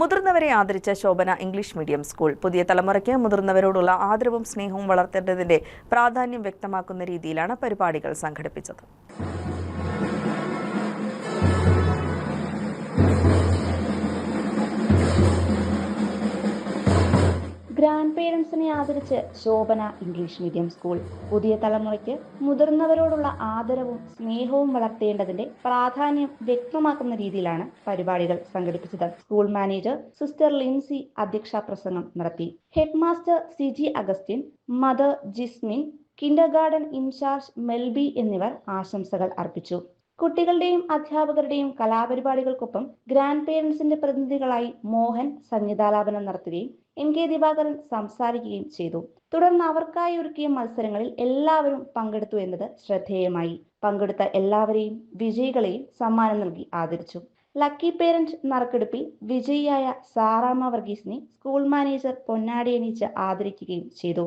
മുതിർന്നവരെ ആദരിച്ച Shobhana English medium school. പുതിയ തലമുറയ്ക്ക് മുതിർന്നവരോടുള്ള ആദരവും സ്നേഹവും വളർത്തേണ്ടതിന്റെ പ്രാധാന്യം വ്യക്തമാക്കുന്ന രീതിയിലാണ് പരിപാടികൾ സംഘടിപ്പിച്ചത്. ഗ്രാൻഡ് പേരൻസിനെ ആദരിച്ച് ശോഭന ഇംഗ്ലീഷ് മീഡിയം സ്കൂൾ പുതിയ തലമുറയ്ക്ക് മുതിർന്നവരോടുള്ള ആദരവും സ്നേഹവും വളർത്തേണ്ടതിന്റെ പ്രാധാന്യം വ്യക്തമാക്കുന്ന രീതിയിലാണ് പരിപാടികൾ സംഘടിപ്പിച്ചത്. സ്കൂൾ മാനേജർ സിസ്റ്റർ ലിൻസി അധ്യക്ഷ പ്രസംഗം നടത്തി. Headmaster C G Augustin mother Jismin kindergarten incharge Melby എന്നിവർ ആശംസകൾ അർപ്പിച്ചു. കുട്ടികളുടെയും അധ്യാപകരുടെയും കലാപരിപാടികൾക്കൊപ്പം ഗ്രാൻഡ് പേരൻസിന്റെ പ്രതിനിധികളായി മോഹൻ സംഗീതാലാപനം നടത്തുകയും എൻ കെ ദിവാകരൻ സംസാരിക്കുകയും ചെയ്തു. തുടർന്ന് അവർക്കായി ഒരുക്കിയ മത്സരങ്ങളിൽ എല്ലാവരും പങ്കെടുത്തു എന്നത് ശ്രദ്ധേയമായി. പങ്കെടുത്ത എല്ലാവരെയും വിജയികളെയും സമ്മാനം നൽകി ആദരിച്ചു. ലക്കി പേരന്റ് നറുക്കെടുപ്പിൽ വിജയിയായ സാറാമ്മ വർഗീസിനെ സ്കൂൾ മാനേജർ പൊന്നാടി എണീച്ച് ആദരിക്കുകയും ചെയ്തു.